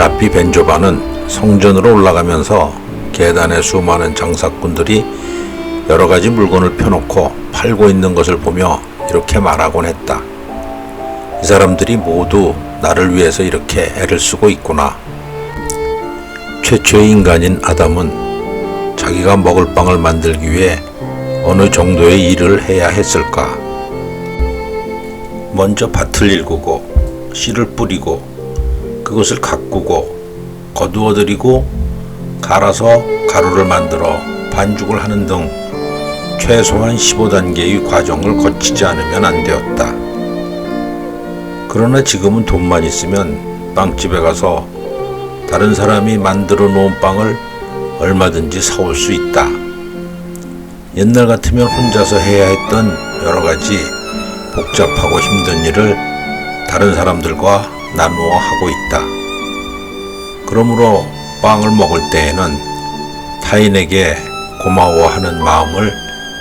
라피 벤조바는 성전으로 올라가면서 계단에 수많은 장사꾼들이 여러 가지 물건을 펴놓고 팔고 있는 것을 보며 이렇게 말하곤 했다. 이 사람들이 모두 나를 위해서 이렇게 애를 쓰고 있구나. 최초의 인간인 아담은 자기가 먹을 빵을 만들기 위해 어느 정도의 일을 해야 했을까? 먼저 밭을 일구고 씨를 뿌리고 그것을 가꾸고 거두어 들이고 갈아서 가루를 만들어 반죽을 하는 등 최소한 15단계의 과정을 거치지 않으면 안 되었다. 그러나 지금은 돈만 있으면 빵집에 가서 다른 사람이 만들어 놓은 빵을 얼마든지 사올 수 있다. 옛날 같으면 혼자서 해야 했던 여러 가지 복잡하고 힘든 일을 다른 사람들과 나누어 하고 있다. 그러므로 빵을 먹을 때에는 타인에게 고마워하는 마음을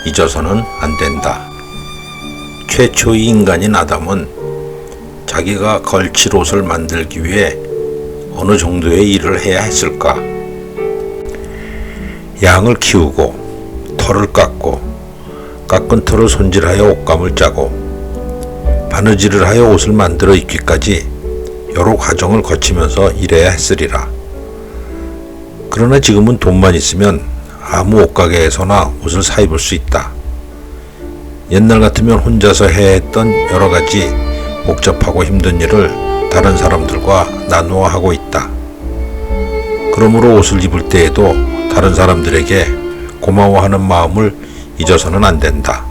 잊어서는 안 된다. 최초의 인간인 아담은 자기가 걸칠 옷을 만들기 위해 어느 정도의 일을 해야 했을까? 양을 키우고 털을 깎고 깎은 털을 손질하여 옷감을 짜고 바느질을 하여 옷을 만들어 입기까지 여러 과정을 거치면서 일해야 했으리라. 그러나 지금은 돈만 있으면 아무 옷가게에서나 옷을 사 입을 수 있다. 옛날 같으면 혼자서 해야 했던 여러 가지 복잡하고 힘든 일을 다른 사람들과 나누어 하고 있다. 그러므로 옷을 입을 때에도 다른 사람들에게 고마워하는 마음을 잊어서는 안 된다.